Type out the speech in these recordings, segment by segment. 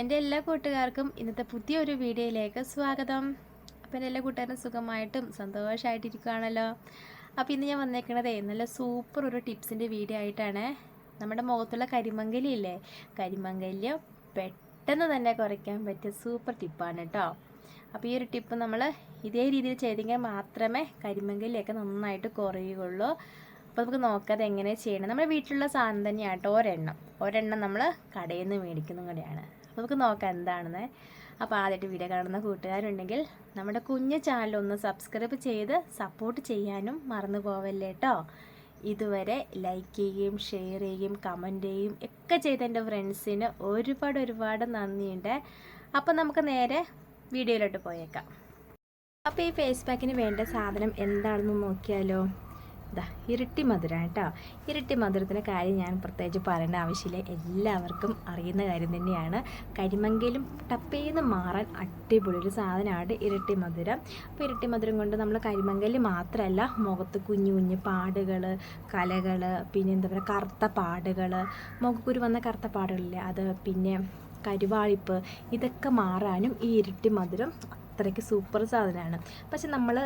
എന്റെ എല്ലാ കൂട്ടുകാർക്കും ഇന്നത്തെ പുതിയൊരു വീഡിയോയിലേക്ക് സ്വാഗതം. അപ്പോൾ എന്റെ എല്ലാ കൂട്ടുകാരും സുഖമായിട്ടും സന്തോഷമായിട്ടിരിക്കുകയാണല്ലോ അപ്പോൾ ഇന്ന് ഞാൻ വന്നേക്കണതേ നല്ല സൂപ്പർ ഒരു ടിപ്സിന്റെ വീഡിയോ ആയിട്ടാണ്. നമ്മുടെ മുഖത്തുള്ള കരിമങ്കലി ഇല്ലേ? കരിമങ്കല്യം പെട്ടെന്ന് തന്നെ കുറയ്ക്കാൻ പറ്റിയ സൂപ്പർ ടിപ്പാണ് കേട്ടോ അപ്പോൾ ഈ ഒരു ടിപ്പ് നമ്മൾ ഇതേ രീതിയിൽ ചെയ്തെങ്കിൽ മാത്രമേ കരിമങ്കലിയൊക്കെ നന്നായിട്ട് കുറയുകയുള്ളൂ. അപ്പോൾ നമുക്ക് നോക്കാതെ എങ്ങനെ ചെയ്യണം. നമ്മുടെ വീട്ടിലുള്ള സാധനം തന്നെയാണ് കേട്ടോ ഒരെണ്ണം. ഒരെണ്ണം നമ്മൾ കടയിൽ നിന്ന് മേടിക്കുന്നതും കൂടെയാണ്. നമുക്ക് നോക്കാം എന്താണെന്ന്. അപ്പോൾ ആദ്യമായിട്ട് വീഡിയോ കാണുന്ന കൂട്ടുകാരുണ്ടെങ്കിൽ നമ്മുടെ കുഞ്ഞു ചാനൽ ഒന്ന് സബ്സ്ക്രൈബ് ചെയ്ത് സപ്പോർട്ട് ചെയ്യാനും മറന്നു പോവല്ലേ കേട്ടോ ഇതുവരെ ലൈക്ക് ചെയ്യുകയും ഷെയർ ചെയ്യുകയും കമന്റ് ചെയ്യുകയും ഒക്കെ ചെയ്ത എന്റെ ഫ്രണ്ട്സിന് ഒരുപാട് ഒരുപാട് നന്ദിയുണ്ട്. അപ്പോൾ നമുക്ക് നേരെ വീഡിയോയിലോട്ട് പോയേക്കാം. അപ്പോൾ ഈ ഫേസ് പാക്കിന് വേണ്ട സാധനം എന്താണെന്ന് നോക്കിയാലോ. ഇതാ ഇരട്ടി മധുരം കേട്ടോ. ഇരട്ടി മധുരത്തിന്റെ കാര്യം ഞാൻ പ്രത്യേകിച്ച് പറയേണ്ട ആവശ്യമില്ല. എല്ലാവർക്കും അറിയുന്ന കാര്യം തന്നെയാണ്. കരിമങ്കയിലും ടപ്പേന്ന് മാറാൻ അടിപൊളി ഒരു സാധനമാണ് ഇരട്ടി മധുരം. അപ്പോൾ ഇരട്ടി മധുരം കൊണ്ട് നമ്മൾ കരിമങ്കയിൽ മാത്രമല്ല മുഖത്ത് കുഞ്ഞു കുഞ്ഞു പാടുകൾ കലകൾ പിന്നെ എന്താ പറയുക കറുത്ത പാടുകൾ മുഖക്കുരു വന്ന കറുത്ത പാടുകളില്ലേ അത് പിന്നെ കരുവാളിപ്പ് ഇതൊക്കെ മാറാനും ഈ ഇരട്ടി മധുരം അത്രയ്ക്ക് സൂപ്പർ സാധനമാണ്. പക്ഷെ നമ്മൾ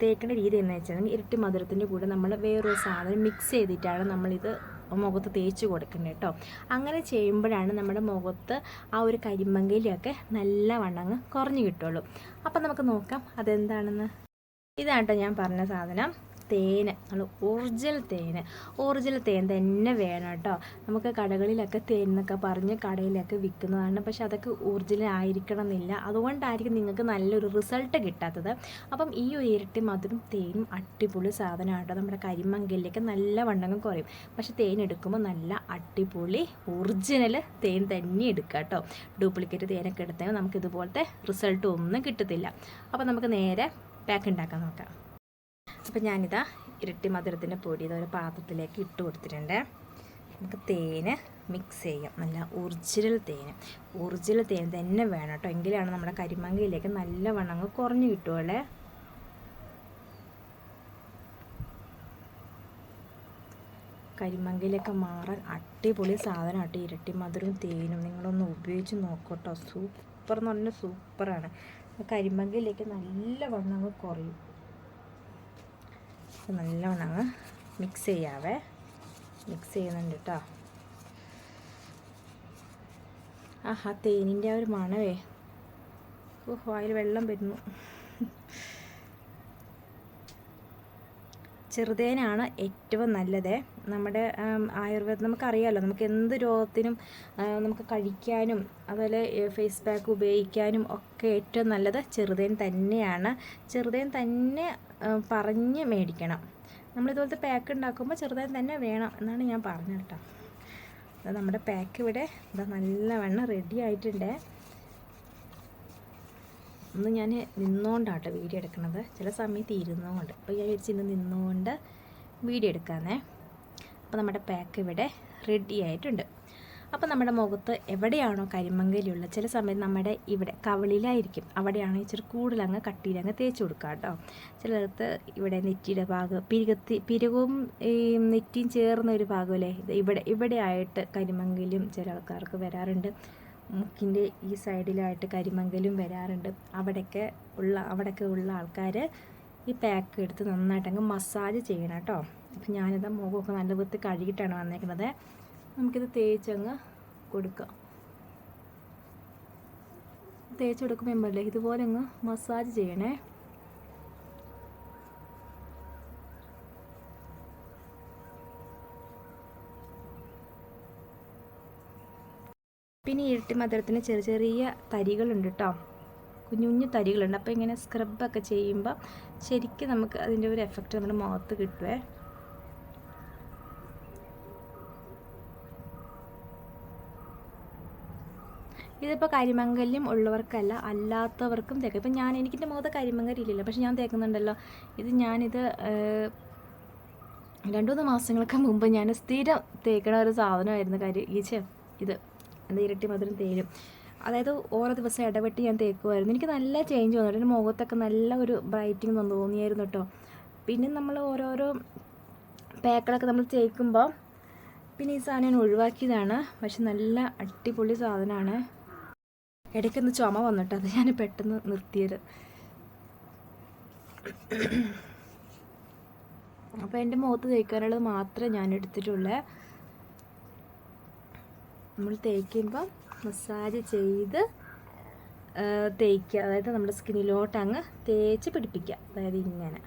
തേക്കേണ്ട രീതി എന്ന് വെച്ചാൽ ഇരട്ടി മധുരത്തിന്റെ കൂടെ നമ്മൾ വേറൊരു സാധനം മിക്സ് ചെയ്തിട്ടാണ് നമ്മളിത് മുഖത്ത് തേച്ച് കൊടുക്കുന്നത് കേട്ടോ അങ്ങനെ ചെയ്യുമ്പോഴാണ് നമ്മുടെ മുഖത്ത് ആ ഒരു കരിമ്പങ്കയിലൊക്കെ നല്ല വണ്ണങ്ങ് കുറഞ്ഞു കിട്ടുള്ളൂ. അപ്പം നമുക്ക് നോക്കാം അതെന്താണെന്ന്. ഇതാണ് ഞാൻ പറഞ്ഞ സാധനം. തേന്. നമ്മൾ ഒറിജിനൽ തേന്. ഒറിജിനൽ തേൻ തന്നെ വേണം കേട്ടോ. നമുക്ക് കടകളിലൊക്കെ തേൻ എന്നൊക്കെ പറഞ്ഞ് കടയിലൊക്കെ വിൽക്കുന്നതാണ്. പക്ഷെ അതൊക്കെ ഒറിജിനൽ ആയിരിക്കണം എന്നില്ല അതുകൊണ്ടായിരിക്കും നിങ്ങൾക്ക് നല്ലൊരു റിസൾട്ട് കിട്ടാത്തത്. അപ്പം ഈ ഒരു ഇരട്ടി മധുരം തേനും അടിപൊളി സാധനമാണ് കേട്ടോ. നമ്മുടെ കരിമങ്കലിലേക്ക് നല്ല വണ്ണങ്ങൾ കുറയും. പക്ഷെ തേൻ എടുക്കുമ്പോൾ നല്ല അടിപൊളി ഒറിജിനൽ തേൻ തന്നെ എടുക്കുക കേട്ടോ. ഡ്യൂപ്ലിക്കേറ്റ് തേനൊക്കെ എടുത്താൽ നമുക്ക് ഇതുപോലത്തെ റിസൾട്ട് ഒന്നും കിട്ടത്തില്ല. അപ്പോൾ നമുക്ക് നേരെ പാക്ക് ഉണ്ടാക്കാൻ നോക്കാം. അപ്പോൾ ഞാനിതാ ഇരട്ടി മധുരത്തിന്റെ പൊടി ഇതൊരു പാത്രത്തിലേക്ക് ഇട്ട് കൊടുത്തിട്ടുണ്ട്. നമുക്ക് തേന് മിക്സ് ചെയ്യാം. നല്ല ഒറിജിനൽ തേന്. ഒറിജിനൽ തേൻ തന്നെ വേണം കേട്ടോ. എങ്കിലാണ് നമ്മുടെ കരിമങ്കയിലേക്ക് നല്ല വണ്ണങ്ങ് കുറഞ്ഞു കിട്ടുമല്ലേ കരിമങ്കയിലൊക്കെ മാറാൻ അടിപൊളി സാധനം കേട്ടോ. ഇരട്ടി മധുരവും തേനും നിങ്ങളൊന്ന് ഉപയോഗിച്ച് നോക്കട്ടോ സൂപ്പർ എന്ന് പറഞ്ഞാൽ സൂപ്പറാണ്. കരിമങ്കയിലേക്ക് നല്ല വണ്ണങ്ങ് കുറയും. നല്ലവണ്ണം അങ്ങ് മിക്സ് ചെയ്യാവേ. മിക്സ് ചെയ്യുന്നുണ്ട് കേട്ടോ ആഹാ തേനിന്റെ ആ ഒരു മണവേ. ഓഹോ അതിൽ വെള്ളം വരുന്നു. ചെറുതേനാണ് ഏറ്റവും നല്ലത്. നമ്മുടെ ആയുർവേദം നമുക്കറിയാമല്ലോ നമുക്ക് എന്ത് രോഗത്തിനും നമുക്ക് കഴിക്കാനും അതുപോലെ ഫേസ് പാക്ക് ഉപയോഗിക്കാനും ഒക്കെ ഏറ്റവും നല്ലത് ചെറുതേൻ തന്നെയാണ്. ചെറുതേൻ തന്നെ പറഞ്ഞ് മേടിക്കണം. നമ്മളിതുപോലത്തെ പാക്ക് ഉണ്ടാക്കുമ്പോൾ ചെറുതായി തന്നെ വേണം എന്നാണ് ഞാൻ പറഞ്ഞത് കേട്ടോ നമ്മുടെ പാക്ക് ഇവിടെ ഇതാ നല്ലവണ്ണം റെഡി ആയിട്ടുണ്ട്. ഇന്ന് ഞാൻ നിന്നുകൊണ്ടാട്ടോ വീഡിയോ എടുക്കുന്നത് ചില സമയത്ത് ഇരുന്നുകൊണ്ട് അപ്പോൾ ഞാൻ വിചാരിച്ച് ഇന്ന് നിന്നുകൊണ്ട് വീഡിയോ എടുക്കാമെന്നേ അപ്പോൾ നമ്മുടെ പാക്ക് ഇവിടെ റെഡി ആയിട്ടുണ്ട്. അപ്പോൾ നമ്മുടെ മുഖത്ത് എവിടെയാണോ കരിമങ്കലിയുള്ള ചില സമയത്ത് നമ്മുടെ ഇവിടെ കവളിലായിരിക്കും. അവിടെയാണ് ഇച്ചിരി കൂടുതലങ്ങ് കട്ടിയിലങ്ങ് തേച്ച് കൊടുക്കുക കേട്ടോ. ചിലർക്ക് ഇവിടെ നെറ്റിയുടെ ഭാഗം പിരുകത്തി പിരുകവും ഈ നെറ്റിയും ചേർന്ന ഒരു ഭാഗമല്ലേ? ഇവിടെ ഇവിടെ ആയിട്ട് കരിമങ്കലും ചില ആൾക്കാർക്ക് വരാറുണ്ട്. മുക്കിന്റെ ഈ സൈഡിലായിട്ട് കരിമങ്കലും വരാറുണ്ട്. അവിടെയൊക്കെ ഉള്ള അവിടെയൊക്കെ ഉള്ള ആൾക്കാർ ഈ പാക്ക് എടുത്ത് നന്നായിട്ട് അങ്ങ് മസാജ് ചെയ്യണം കേട്ടോ. അപ്പം ഞാനിത് മുഖമൊക്കെ നല്ല വൃത്തി കഴുകിയിട്ടാണ് വന്നേക്കുന്നത് നമുക്കിത് തേച്ചങ്ങ് കൊടുക്കാം. തേച്ച് കൊടുക്കുമ്പോൾ ഇതുപോലെ അങ്ങ് മസാജ് ചെയ്യണേ. പിന്നെ ഇരട്ടി മധുരത്തിന് ചെറിയ ചെറിയ തരികളുണ്ട് കേട്ടോ കുഞ്ഞു കുഞ്ഞു തരികളുണ്ട്. അപ്പോൾ ഇങ്ങനെ സ്ക്രബൊക്കെ ചെയ്യുമ്പോൾ ശരിക്കും നമുക്ക് അതിന്റെ ഒരു എഫക്റ്റ് നമ്മുടെ മുഖത്ത് കിട്ടുവേ. ഇതിപ്പോൾ കരിമംഗല്യം ഉള്ളവർക്കല്ല അല്ലാത്തവർക്കും തേക്കാം. ഇപ്പം ഞാൻ എനിക്കിന്റെ മുഖത്ത് കരിമങ്കലില്ലല്ലോ പക്ഷെ ഞാൻ തേക്കുന്നുണ്ടല്ലോ. ഇത് ഞാനിത് രണ്ടു മൂന്ന് മാസങ്ങൾക്ക് മുമ്പ് ഞാൻ സ്ഥിരം തേക്കണ ഒരു സാധനമായിരുന്നു കരി ഈച്ച ഇത്. എന്താ ഇരട്ടി മധുരം തേരും. അതായത് ഓരോ ദിവസം ഇടപെട്ട് ഞാൻ തേക്കുമായിരുന്നു എനിക്ക് നല്ല ചേഞ്ച് വന്നു. എന്റെ മുഖത്തൊക്കെ നല്ല ഒരു ബ്രൈറ്റിങ് വന്നു തോന്നിയായിരുന്നു കേട്ടോ. പിന്നെ നമ്മൾ ഓരോരോ പാക്കുകളൊക്കെ നമ്മൾ തേക്കുമ്പോൾ പിന്നെ ഈ സാധനം ഒഴിവാക്കിയതാണ്. പക്ഷെ നല്ല അടിപൊളി സാധനമാണ്. ഇടയ്ക്കൊന്ന് ചുമ വന്നിട്ട് അത് ഞാൻ പെട്ടെന്ന് നിർത്തിയത്. അപ്പോൾ എന്റെ മുഖത്ത് തേക്കാനുള്ളത് മാത്രമേ ഞാൻ എടുത്തിട്ടുള്ളൂ. നമ്മൾ തേക്കുമ്പം മസാജ് ചെയ്ത് തേക്കുക. അതായത് നമ്മുടെ സ്കിന്നിലോട്ട് അങ്ങ് തേച്ച് പിടിപ്പിക്കുക. അതായത് ഇങ്ങനെ.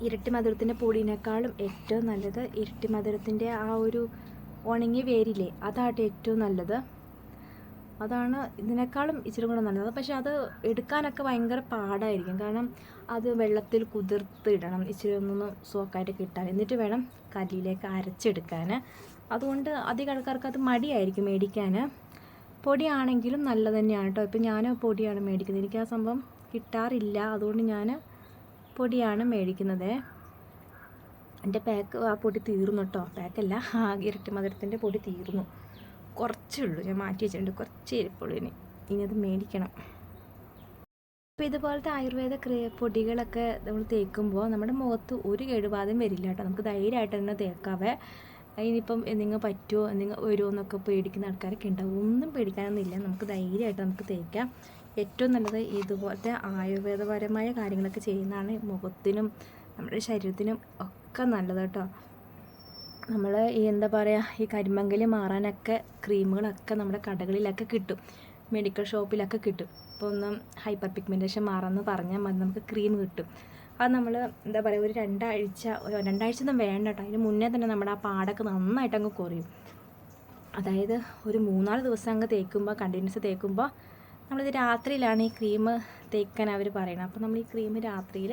ഇരട്ടി മധുരത്തിന്റെ പൊടിയിനേക്കാളും ഏറ്റവും നല്ലത് ഇരട്ടി മധുരത്തിന്റെ ആ ഒരു ഉണങ്ങിയ വേരില്ലേ അതാട്ടെ ഏറ്റവും നല്ലത്. അതാണ് ഇതിനേക്കാളും ഇച്ചിരി കൂടെ നല്ലത്. പക്ഷേ അത് എടുക്കാനൊക്കെ ഭയങ്കര പാടായിരിക്കും. കാരണം അത് വെള്ളത്തിൽ കുതിർത്ത് ഇടണം ഇച്ചിരി ഒന്നൊന്ന് സോക്കായിട്ട് കിട്ടാൻ. എന്നിട്ട് വേണം കല്ലിലേക്ക് അരച്ചെടുക്കാൻ അതുകൊണ്ട് അധികം ആൾക്കാർക്ക് അത് മടിയായിരിക്കും മേടിക്കാൻ പൊടിയാണെങ്കിലും നല്ലത് തന്നെയാണ് കേട്ടോ. ഇപ്പം ഞാൻ പൊടിയാണ് മേടിക്കുന്നത്. എനിക്ക് ആ സംഭവം കിട്ടാറില്ല. അതുകൊണ്ട് ഞാൻ പൊടിയാണ് മേടിക്കുന്നത്. എന്റെ പാക്ക് ആ പൊടി തീർന്നു കേട്ടോ പാക്കല്ല ആ ഇരട്ടി മധുരത്തിന്റെ പൊടി തീർന്നു. കുറച്ചേ ഉള്ളൂ ഞാൻ മാറ്റി വെച്ചിട്ടുണ്ട്. കുറച്ച് ഇരിപ്പുള്ളൂ ഇനി. ഇനി അത് മേടിക്കണം. അപ്പോൾ ഇതുപോലത്തെ ആയുർവേദ പൊടികളൊക്കെ നമ്മൾ തേക്കുമ്പോൾ നമ്മുടെ മുഖത്ത് ഒരു കേടുപാടും വരില്ല കേട്ടോ നമുക്ക് ധൈര്യമായിട്ട് തന്നെ തേക്കാവേ. ഇനിയിപ്പം എന്തെങ്കിലും പറ്റുമോ എന്തെങ്കിലും വരുമോ എന്നൊക്കെ പേടിക്കുന്ന ആൾക്കാരൊക്കെ ഉണ്ടാവും. ഒന്നും പേടിക്കാനൊന്നുമില്ല നമുക്ക് ധൈര്യമായിട്ട് നമുക്ക് തേക്കാം. ഏറ്റവും നല്ലത് ഇതുപോലത്തെ ആയുർവേദപരമായ കാര്യങ്ങളൊക്കെ ചെയ്യുന്നതാണ് മുഖത്തിനും നമ്മുടെ ശരീരത്തിനും ഒക്കെ നല്ലത് കേട്ടോ. നമ്മൾ ഈ എന്താ പറയുക ഈ കരിമങ്കലി മാറാനൊക്കെ ക്രീമുകളൊക്കെ നമ്മുടെ കടകളിലൊക്കെ കിട്ടും. മെഡിക്കൽ ഷോപ്പിലൊക്കെ കിട്ടും. ഇപ്പോൾ ഒന്ന് ഹൈപ്പർ പിഗ്മെന്റേഷൻ മാറാമെന്ന് പറഞ്ഞാൽ മതി നമുക്ക് ക്രീം കിട്ടും. അത് നമ്മൾ എന്താ പറയുക ഒരു രണ്ടാഴ്ച രണ്ടാഴ്ച ഒന്നും വേണ്ട കേട്ടോ. അതിന് മുന്നേ തന്നെ നമ്മുടെ ആ പാടൊക്കെ നന്നായിട്ട് അങ്ങ് കുറയും. അതായത് ഒരു മൂന്നാൽ ദിവസം അങ്ങ് തേക്കുമ്പോൾ കണ്ടിന്യൂസ് തേക്കുമ്പോൾ നമ്മളിത് രാത്രിയിലാണ് ഈ ക്രീം തേക്കാൻ അവർ പറയുന്നത് അപ്പോൾ നമ്മൾ ഈ ക്രീം രാത്രിയിൽ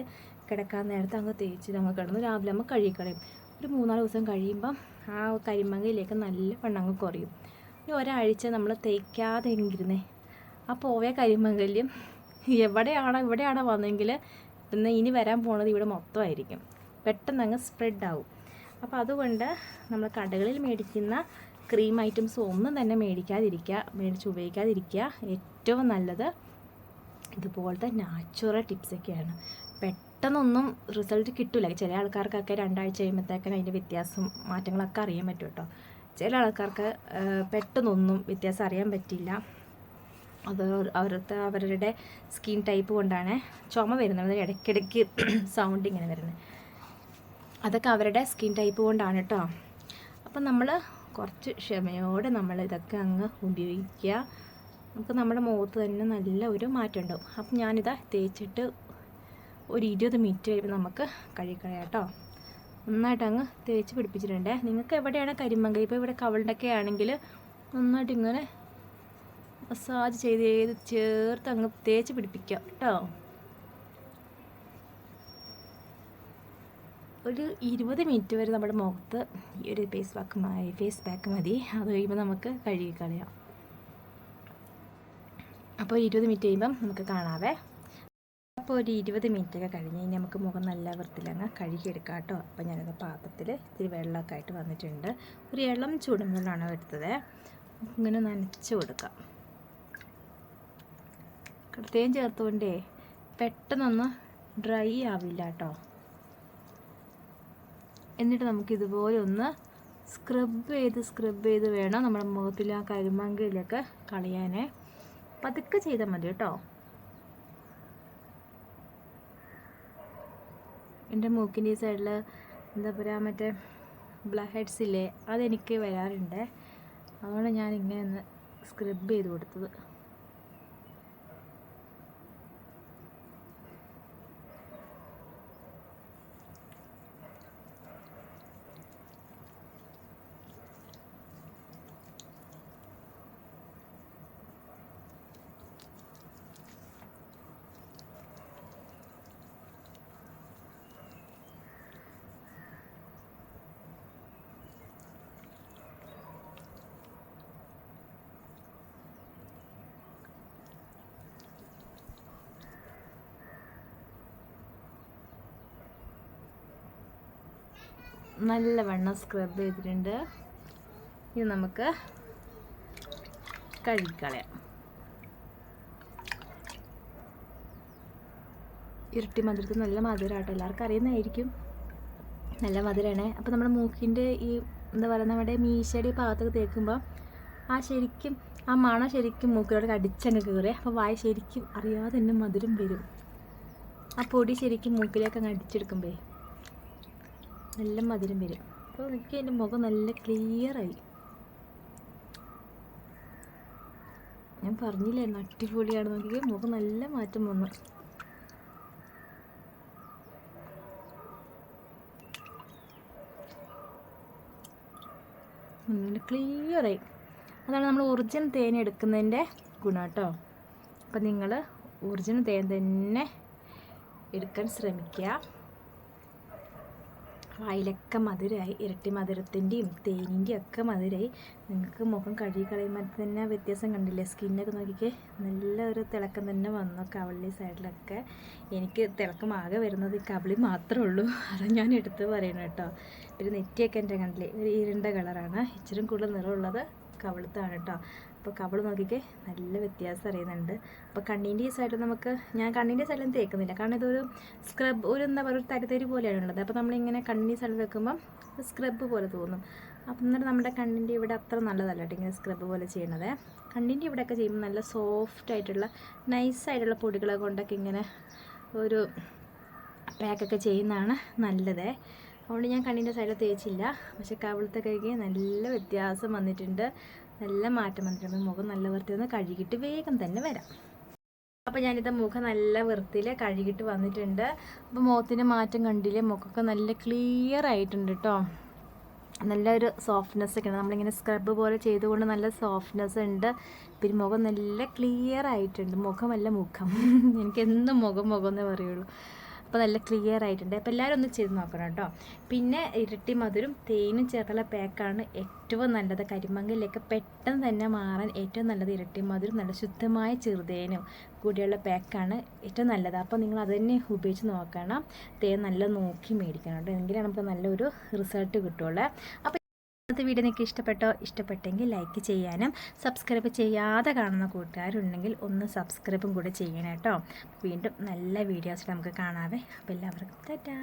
കിടക്കാൻ നേരത്ത് അങ്ങ് തേച്ച് നമ്മൾ കിടന്നു രാവിലെ നമ്മൾ കഴുകിക്കളയും. ഒരു മൂന്നാൽ ദിവസം കഴിയുമ്പം ആ കരിമങ്കയിലേക്ക് നല്ല വണ്ണങ്ങ് കുറയും. ഇനി ഒരാഴ്ച നമ്മൾ തേക്കാതെ എങ്കിരുന്നേ ആ പോയ കരിമങ്കല്യം എവിടെയാണോ ഇവിടെയാണോ വന്നെങ്കിൽ പിന്നെ ഇനി വരാൻ പോണത് ഇവിടെ മൊത്തമായിരിക്കും. പെട്ടെന്ന് അങ്ങ് സ്പ്രെഡ് ആവും. അപ്പോൾ അതുകൊണ്ട് നമ്മൾ കടകളിൽ മേടിക്കുന്ന ക്രീം ഐറ്റംസ് ഒന്നും തന്നെ മേടിക്കാതിരിക്കുക മേടിച്ച് ഉപയോഗിക്കാതിരിക്കുക. ഏറ്റവും നല്ലത് ഇതുപോലത്തെ നാച്ചുറൽ ടിപ്സൊക്കെയാണ് പെട്ടെന്നൊന്നും റിസൾട്ട് കിട്ടില്ല ചില ആൾക്കാർക്കൊക്കെ രണ്ടാഴ്ച കഴിയുമ്പോഴത്തേക്കും അതിന്റെ വ്യത്യാസം മാറ്റങ്ങളൊക്കെ അറിയാൻ പറ്റും കേട്ടോ. ചില ആൾക്കാർക്ക് പെട്ടെന്നൊന്നും വ്യത്യാസം അറിയാൻ പറ്റില്ല. അത് അവരുടെ അവരുടെ സ്കിൻ ടൈപ്പ് കൊണ്ടാണ് ചുമ വരുന്നത്. ഇടയ്ക്കിടയ്ക്ക് സൗണ്ട് ഇങ്ങനെ വരുന്നത്. അതൊക്കെ അവരുടെ സ്കിൻ ടൈപ്പ് കൊണ്ടാണ് കേട്ടോ. അപ്പം നമ്മൾ കുറച്ച് ക്ഷമയോടെ നമ്മൾ ഇതൊക്കെ അങ്ങ് ഉപയോഗിക്കുക. നമുക്ക് നമ്മുടെ മുഖത്ത് തന്നെ നല്ല ഒരു മാറ്റം ഉണ്ടാവും. അപ്പം ഞാനിതാ തേച്ചിട്ട് ഒരു ഇരുപത് മിനിറ്റ് കഴിയുമ്പോൾ നമുക്ക് കഴുകിക്കളയാം കേട്ടോ. നന്നായിട്ട് അങ്ങ് തേച്ച് പിടിപ്പിച്ചിട്ടുണ്ട്. നിങ്ങൾക്ക് എവിടെയാണ് കരിമങ്ക? ഇപ്പോൾ ഇവിടെ കവളിന്റെയൊക്കെ ആണെങ്കിൽ നന്നായിട്ട് ഇങ്ങനെ മസാജ് ചെയ്ത് ചേർത്ത് അങ്ങ് തേച്ച് പിടിപ്പിക്കാം കേട്ടോ. ഒരു ഇരുപത് മിനിറ്റ് വരെ നമ്മുടെ മുഖത്ത് ഈ ഒരു ഫേസ് പാക്ക് ഫേസ് പാക്ക് മതി. അത് കഴിയുമ്പോൾ നമുക്ക് കഴുകി കളയാം. അപ്പോൾ ഇരുപത് മിനിറ്റ് കഴിയുമ്പം നമുക്ക് കാണാവേ. അപ്പോൾ ഒരു ഇരുപത് മിനിറ്റ് ഒക്കെ കഴിഞ്ഞ് കഴിഞ്ഞാൽ നമുക്ക് മുഖം നല്ല വൃത്തിയിലങ്ങ് കഴുകിയെടുക്കാം കേട്ടോ അപ്പോൾ ഞാനത് പാത്രത്തിൽ ഇത്തിരി വെള്ളമൊക്കെ ആയിട്ട് വന്നിട്ടുണ്ട്. ഒരു ഇളം ചൂടുവെള്ളമാണ് എടുത്തത്. ഇങ്ങനെ നനച്ച് കൊടുക്കാം. പ്രത്യേകം ചേർത്തുകൊണ്ടേ പെട്ടെന്നൊന്ന് ഡ്രൈ ആവില്ല കേട്ടോ എന്നിട്ട് നമുക്ക് ഇതുപോലെ ഒന്ന് സ്ക്രബ് ചെയ്ത് സ്ക്രബ് ചെയ്ത് വേണം നമ്മുടെ മുഖത്തിൽ ആ കരിമങ്കയിലൊക്കെ കളയാനേ. പതുക്കെ ചെയ്താൽ മതി കേട്ടോ. എന്റെ മൂക്കിന്റെ ഈ സൈഡിൽ എന്താ പറയുക മറ്റേ ബ്ലാക്ക് ഹെഡ്സ് ഇല്ലേ അതെനിക്ക് വരാറുണ്ട്. അതുകൊണ്ട് ഞാൻ ഇങ്ങനെ ഒന്ന് സ്ക്രബ് ചെയ്ത് കൊടുത്തത്. നല്ലവണ്ണം സ്ക്രബ് ചെയ്തിട്ടുണ്ട്. ഇത് നമുക്ക് കഴുകിക്കളയാം. ഇരട്ടി മധുരത്തിൽ നല്ല മധുരമാട്ടോ എല്ലാവർക്കും അറിയുന്നതായിരിക്കും. നല്ല മധുരമാണ് അപ്പോൾ നമ്മുടെ മൂക്കിന്റെ ഈ എന്താ പറയുക നമ്മുടെ മീശയുടെ ഭാഗത്തൊക്കെ തേക്കുമ്പോൾ ആ ശരിക്കും ആ മണം ശരിക്കും മൂക്കിലോട്ട് അടിച്ചങ്ങ് കയറി അപ്പോൾ വായ ശരിക്കും അറിയാതെ തന്നെ മധുരം വരും. ആ പൊടി ശരിക്കും മൂക്കിലേക്ക് അങ്ങ് അടിച്ചെടുക്കുമ്പേ നല്ല മധുരം വരും. അപ്പോൾ എനിക്ക് എന്റെ മുഖം നല്ല ക്ലിയറായി ഞാൻ പറഞ്ഞില്ലായിരുന്നു അടിപൊളിയാണ് നോക്കി മുഖം നല്ല മാറ്റം വന്നു. നല്ല ക്ലിയറായി അതാണ് നമ്മൾ ഒറിജിനൽ തേൻ എടുക്കുന്നതിന്റെ ഗുണം കേട്ടോ. അപ്പം നിങ്ങൾ ഒറിജിനൽ തേൻ തന്നെ എടുക്കാൻ ശ്രമിക്കുക. വായിലൊക്കെ മധുരമായി ഇരട്ടി മധുരത്തിന്റെയും തേനിന്റെയും ഒക്കെ മധുരമായി നിങ്ങൾക്ക് മുഖം കഴുകി കളയുമ്പോൾ തന്നെ വ്യത്യാസം കണ്ടില്ലേ? സ്കിന്നൊക്കെ നോക്കിക്കേ നല്ല ഒരു തിളക്കം തന്നെ വന്നു കവളി സൈഡിലൊക്കെ. എനിക്ക് തിളക്കം ആകെ വരുന്നത് കവളി മാത്രമേ ഉള്ളൂ. അത് ഞാൻ എടുത്ത് പറയണം കേട്ടോ. ഒരു നെറ്റിയൊക്കെ എന്റെ കണ്ടില്ലേ ഒരു ഇരുണ്ട കളറാണ്. ഇച്ചിരി കൂടുതൽ നിറമുള്ളത് കവിളത്താണ് കേട്ടോ. അപ്പോൾ കവൾ നോക്കിക്കേ നല്ല വ്യത്യാസം അറിയുന്നുണ്ട്. അപ്പോൾ കണ്ണിന്റെ ഈ സൈഡ് നമുക്ക് ഞാൻ കണ്ണിന്റെ സൈഡിലും തേക്കുന്നില്ല. കാരണം ഇതൊരു സ്ക്രബ് ഒരു എന്താ പറയുക ഒരു തരിതരി പോലെയാണ് ഉള്ളത്. അപ്പോൾ നമ്മളിങ്ങനെ കണ്ണിന്റെ സൈഡിൽ വെക്കുമ്പം സ്ക്രബ് പോലെ തോന്നും. അപ്പം എന്നിട്ട് നമ്മുടെ കണ്ണിന്റെ ഇവിടെ അത്ര നല്ലതല്ല കേട്ടോ ഇങ്ങനെ സ്ക്രബ് പോലെ ചെയ്യണത്. കണ്ണിന്റെ ഇവിടെയൊക്കെ ചെയ്യുമ്പോൾ നല്ല സോഫ്റ്റ് ആയിട്ടുള്ള നൈസായിട്ടുള്ള പൊടികളെ കൊണ്ടൊക്കെ ഇങ്ങനെ ഒരു പാക്കൊക്കെ ചെയ്യുന്നതാണ് നല്ലത്. അതുകൊണ്ട് ഞാൻ കണ്ണിന്റെ സൈഡിൽ തേച്ചില്ല. പക്ഷെ കവിളത്തെ കഴുകി നല്ല വ്യത്യാസം വന്നിട്ടുണ്ട്. നല്ല മാറ്റം വന്നിട്ടുണ്ട്. മുഖം നല്ല വൃത്തി ഒന്ന് കഴുകിയിട്ട് വേഗം തന്നെ വരാം. അപ്പോൾ ഞാനിത് മുഖം നല്ല വൃത്തിയിൽ കഴുകിയിട്ട് വന്നിട്ടുണ്ട്. അപ്പോൾ മുഖത്തിന് മാറ്റം കണ്ടില്ലേ? മുഖമൊക്കെ നല്ല ക്ലിയർ ആയിട്ടുണ്ട് കേട്ടോ നല്ലൊരു സോഫ്റ്റ്നെസ് ഒക്കെ ഉണ്ട്. നമ്മളിങ്ങനെ സ്ക്രബ് പോലെ ചെയ്തുകൊണ്ട് നല്ല സോഫ്റ്റ്നെസ് ഉണ്ട്. പിന്നെ മുഖം നല്ല ക്ലിയർ ആയിട്ടുണ്ട്. മുഖമല്ല മുഖം. എനിക്ക് എന്നും മുഖം മുഖം എന്നേ പറയുള്ളൂ. അപ്പോൾ നല്ല ക്ലിയർ ആയിട്ടുണ്ട്. അപ്പോൾ എല്ലാവരും ഒന്ന് ചെയ്ത് നോക്കണം കേട്ടോ. പിന്നെ ഇരട്ടി മധുരം തേനും ചേർത്തുള്ള പാക്കാണ് ഏറ്റവും നല്ലത്. കരിമങ്കലിലേക്ക് പെട്ടെന്ന് തന്നെ മാറാൻ ഏറ്റവും നല്ലത് ഇരട്ടി മധുരം നല്ല ശുദ്ധമായ ചെറുതേനും കൂടിയുള്ള പാക്കാണ് ഏറ്റവും നല്ലത്. അപ്പോൾ നിങ്ങൾ അത് തന്നെ ഉപയോഗിച്ച് നോക്കണം. തേൻ നല്ല നോക്കി മേടിക്കണം കേട്ടോ. എങ്കിലേ നമുക്ക് നല്ലൊരു റിസൾട്ട് കിട്ടുള്ളൂ. അപ്പോൾ ഇന്നത്തെ വീഡിയോ നിങ്ങൾക്ക് ഇഷ്ടപ്പെട്ടോ? ഇഷ്ടപ്പെട്ടെങ്കിൽ ലൈക്ക് ചെയ്യാനും സബ്സ്ക്രൈബ് ചെയ്യാതെ കാണുന്ന കൂട്ടുകാരുണ്ടെങ്കിൽ ഒന്ന് സബ്സ്ക്രൈബും കൂടെ ചെയ്യണം കേട്ടോ. വീണ്ടും നല്ല വീഡിയോസ് നമുക്ക് കാണാവേ. അപ്പോൾ എല്ലാവർക്കും തെറ്റാ